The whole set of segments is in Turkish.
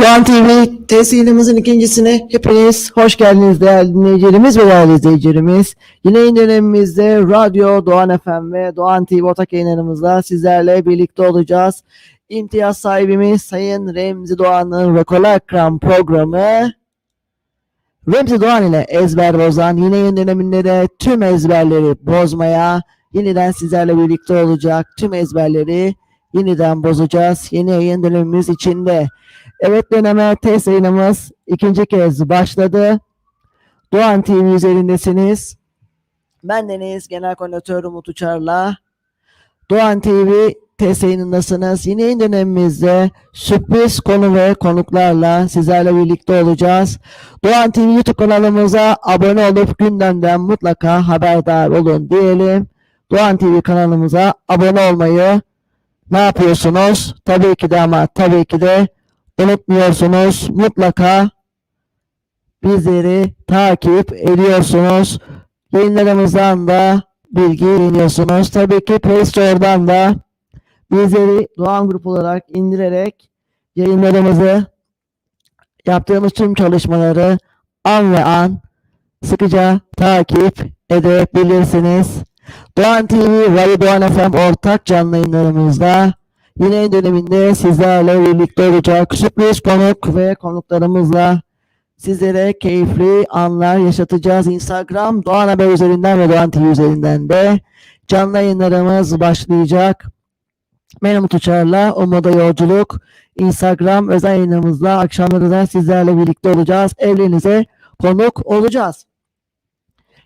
Doğan TV tesilimizin ikincisine hepiniz hoş geldiniz değerli dinleyicilerimiz ve değerli izleyicilerimiz. Yine yayın dönemimizde Radyo Doğan FM ve Doğan TV ortak yayınlarımızla sizlerle birlikte olacağız. İmtiyaz sahibimiz Sayın Remzi Doğan'ın Rokola Ekran programı Remzi Doğan ile ezber bozan yine yayın döneminde de tüm ezberleri bozmaya yeniden sizlerle birlikte olacak. Tüm ezberleri yeniden bozacağız. Yeni yayın dönemimiz içinde. Evet döneme test yayınımız ikinci kez başladı. Doğan TV üzerindesiniz. Ben Deniz Genel Koordinatör Umut Uçar'la Doğan TV test yayınındasınız. Yine yayın dönemimizde sürpriz konu ve konuklarla sizlerle birlikte olacağız. Doğan TV YouTube kanalımıza abone olup gündemden mutlaka haberdar olun diyelim. Doğan TV kanalımıza abone olmayı ne yapıyorsunuz? Tabii ki de ama tabii ki de unutmuyorsunuz. Mutlaka bizleri takip ediyorsunuz. Yayınlarımızdan da bilgi ediniyorsunuz. Tabii ki Play Store'dan da bizleri Doğan Grup olarak indirerek yayınlarımızı yaptığımız tüm çalışmaları an ve an sıkıca takip edebilirsiniz. Doğan TV ve Doğan FM ortak canlı yayınlarımızda yine döneminde sizlerle birlikte olacak sürpriz konuk ve konuklarımızla sizlere keyifli anlar yaşatacağız. Instagram Doğan Haber üzerinden ve Doğan TV üzerinden de canlı yayınlarımız başlayacak. Umut Uçar'la Umuda Yolculuk Instagram özel yayınımızla akşamları da sizlerle birlikte olacağız. Evlerinize konuk olacağız.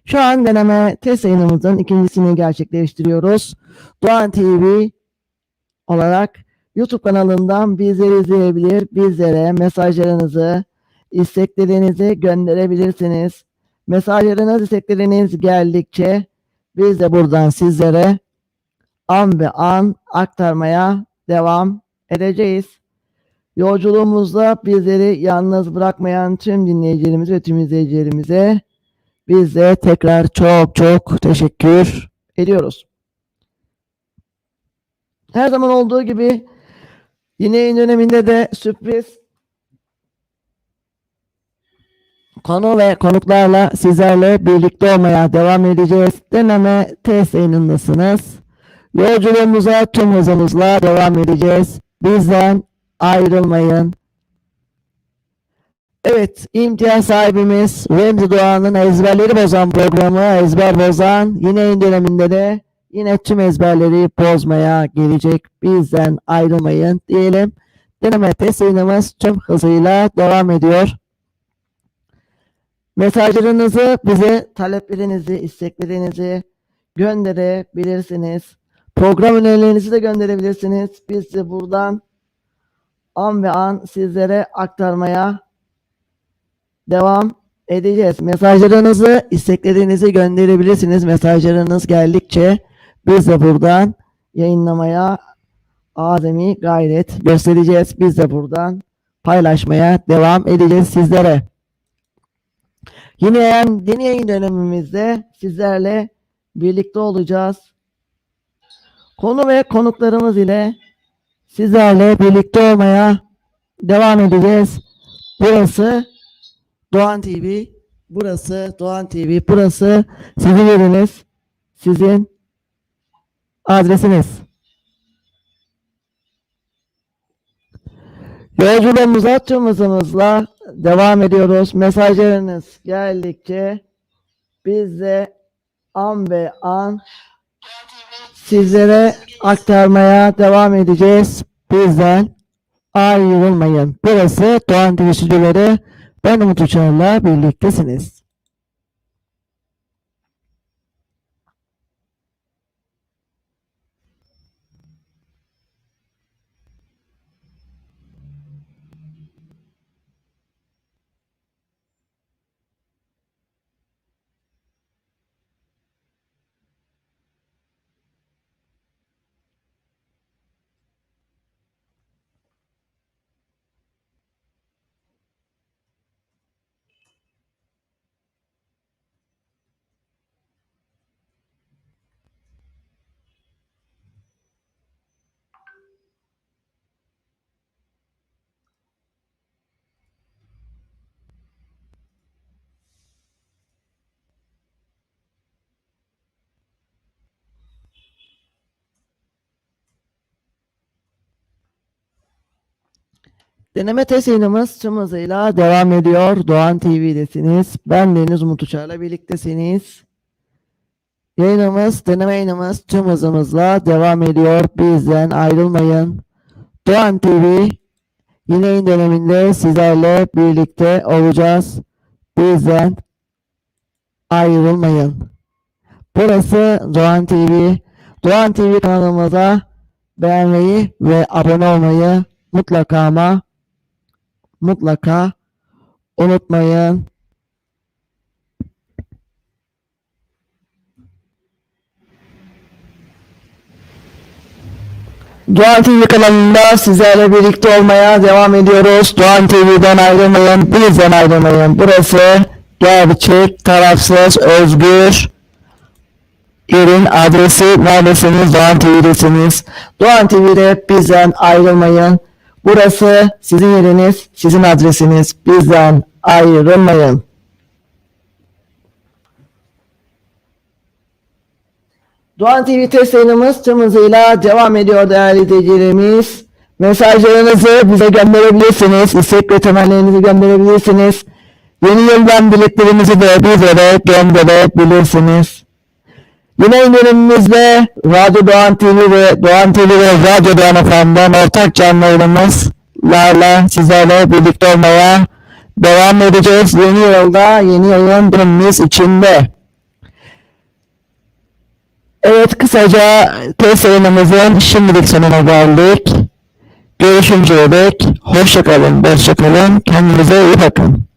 Şu an deneme test yayınımızın ikincisini gerçekleştiriyoruz. Doğan TV olarak YouTube kanalından bizleri izleyebilir, bizlere mesajlarınızı, isteklerinizi gönderebilirsiniz. Mesajlarınız, istekleriniz geldikçe biz de buradan sizlere an be an aktarmaya devam edeceğiz. Yolculuğumuzda bizleri yalnız bırakmayan tüm dinleyicilerimiz ve tüm izleyicilerimize biz de tekrar çok çok teşekkür ediyoruz. Her zaman olduğu gibi yine yayın döneminde de sürpriz konu ve konuklarla sizlerle birlikte olmaya devam edeceğiz. Deneme test yayınındasınız. Yolculuğumuza tüm hızımızla devam edeceğiz. Bizden ayrılmayın. Evet, imtiyaz sahibimiz Remzi Doğan'ın ezberleri bozan programı Ezber Bozan yine yayın döneminde de yine tüm ezberleri bozmaya gelecek. Bizden ayrılmayın diyelim. Deneme test yayınımız tüm hızıyla devam ediyor. Mesajlarınızı bize taleplerinizi, isteklerinizi gönderebilirsiniz. Program önerilerinizi de gönderebilirsiniz. Biz de buradan an ve an sizlere aktarmaya devam edeceğiz. Mesajlarınızı, isteklerinizi gönderebilirsiniz. Mesajlarınız geldikçe biz de buradan yayınlamaya azami gayret göstereceğiz. Biz de buradan paylaşmaya devam edeceğiz sizlere. Yine yeni yayın dönemimizde sizlerle birlikte olacağız. Konu ve konuklarımız ile sizlerle birlikte olmaya devam edeceğiz. Burası Doğan TV. Burası Doğan TV. Burası sizin yeriniz. Sizin adresiniz. Yolculuğumuza tüm hızımızla devam ediyoruz. Mesajlarınız geldikçe biz de an be an sizlere aktarmaya devam edeceğiz. Bizden ayrılmayın. Burası Doğan stüdyoları. Ben Umut Uçar'la birliktesiniz. Deneme test yayınımız tüm hızıyla devam ediyor. Doğan TV'desiniz. Ben Deniz Umut Uçar'la birliktesiniz. Yayınımız, deneme yayınımız tüm hızımızla devam ediyor. Bizden ayrılmayın. Doğan TV yine yayın döneminde sizlerle birlikte olacağız. Bizden ayrılmayın. Burası Doğan TV. Doğan TV kanalımıza beğenmeyi ve abone olmayı mutlaka ama mutlaka unutmayın. Doğan TV kanalında sizlerle birlikte olmaya devam ediyoruz. Doğan TV'den ayrılmayın, bizden ayrılmayın. Burası gerçek, tarafsız, özgür, yerin adresi neredesiniz? Doğan TV'desiniz. Doğan TV'de bizden ayrılmayın. Burası sizin yeriniz, sizin adresiniz. Bizden ayrılmayın. Doğan TV test yayınımız tüm hızıyla devam ediyor değerli izleyicilerimiz. Mesajlarınızı bize gönderebilirsiniz. İstek ve temellerinizi gönderebilirsiniz. Yeni yıldan dileklerinizi de bizlere gönderebilirsiniz. Yine indirimimizde Radyo Doğan TV ve Doğan TV ve Radyo Doğan FM'den ortak canlı yayınımızlarla sizlerle birlikte olmaya devam edeceğiz. Yeni yılda yeni yayın dönemimiz içinde. Evet kısaca test yayınımızın şimdilik sonuna geldik. Görüşünceye dek hoşçakalın, hoşçakalın, kendinize iyi bakın.